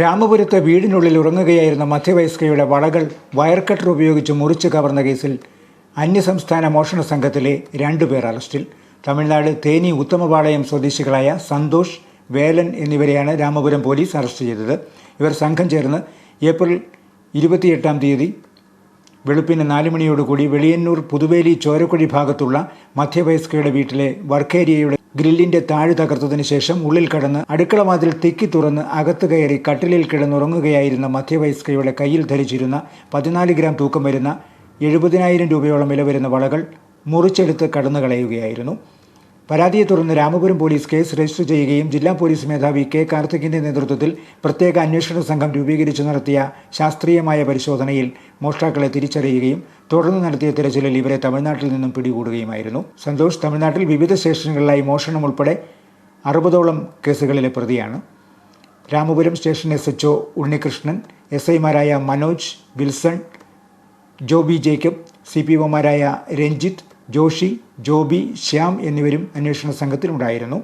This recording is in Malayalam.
രാമപുരത്ത് വീടിനുള്ളിൽ ഉറങ്ങുകയായിരുന്ന മധ്യവയസ്കയുടെ വളകൾ വയർ കട്ടർ ഉപയോഗിച്ച് മുറിച്ച് കവർന്ന കേസിൽ അന്യസംസ്ഥാന മോഷണ സംഘത്തിലെ രണ്ടുപേർ അറസ്റ്റിൽ. തമിഴ്നാട് തേനി ഉത്തമപാളയം സ്വദേശികളായ സന്തോഷ് വേലൻ എന്നിവരെയാണ് രാമപുരം പോലീസ് അറസ്റ്റ് ചെയ്തത്. ഇവർ സംഘം ചേർന്ന് ഏപ്രിൽ ഇരുപത്തിയെട്ടാം തീയതി വെളുപ്പിന് നാല് മണിയോടുകൂടി വെളിയന്നൂർ പുതുവേലി ചോരക്കുഴി ഭാഗത്തുള്ള മധ്യവയസ്കയുടെ വീട്ടിലെ വർക്കേരിയയുടെ ഗ്രില്ലിന്റെ താഴ് തകർത്തതിനു ശേഷം ഉള്ളിൽ കടന്ന് അടുക്കള വാതിൽ തിക്കി തുറന്ന് അകത്ത് കയറി കട്ടിലിൽ കിടന്നുറങ്ങുകയായിരുന്ന മധ്യവയസ്കയുടെ കയ്യിൽ ധരിച്ചിരുന്ന പതിനാല് ഗ്രാം തൂക്കം വരുന്ന എഴുപതിനായിരം രൂപയോളം വില വരുന്ന വളകൾ മുറിച്ചെടുത്ത് കടന്നു കളയുകയായിരുന്നു പരാതിയെ തുടർന്ന് രാമപുരം പോലീസ് കേസ് രജിസ്റ്റർ ചെയ്യുകയും ജില്ലാ പോലീസ് മേധാവി കെ കാർത്തികിന്റെ നേതൃത്വത്തിൽ പ്രത്യേക അന്വേഷണ സംഘം രൂപീകരിച്ചു നടത്തിയ ശാസ്ത്രീയമായ പരിശോധനയിൽ മോഷ്ടാക്കളെ തിരിച്ചറിയുകയും തുടർന്ന് നടത്തിയ തിരച്ചിലിൽ ഇവരെ തമിഴ്നാട്ടിൽ നിന്നും പിടികൂടുകയുമായിരുന്നു. സന്തോഷ് തമിഴ്നാട്ടിൽ വിവിധ സ്റ്റേഷനുകളിലായി മോഷണം ഉൾപ്പെടെ അറുപതോളം കേസുകളിലെ പ്രതിയാണ്. Ramapuram station S H Unnikrishnan S ഐമാരായ Manoj Wilson Joby Jacob C P ഒമാരായ രഞ്ജിത്ത് ജോഷി ജോബി ശ്യാം എന്നിവരും അന്വേഷണ സംഘത്തിലുണ്ടായിരുന്നു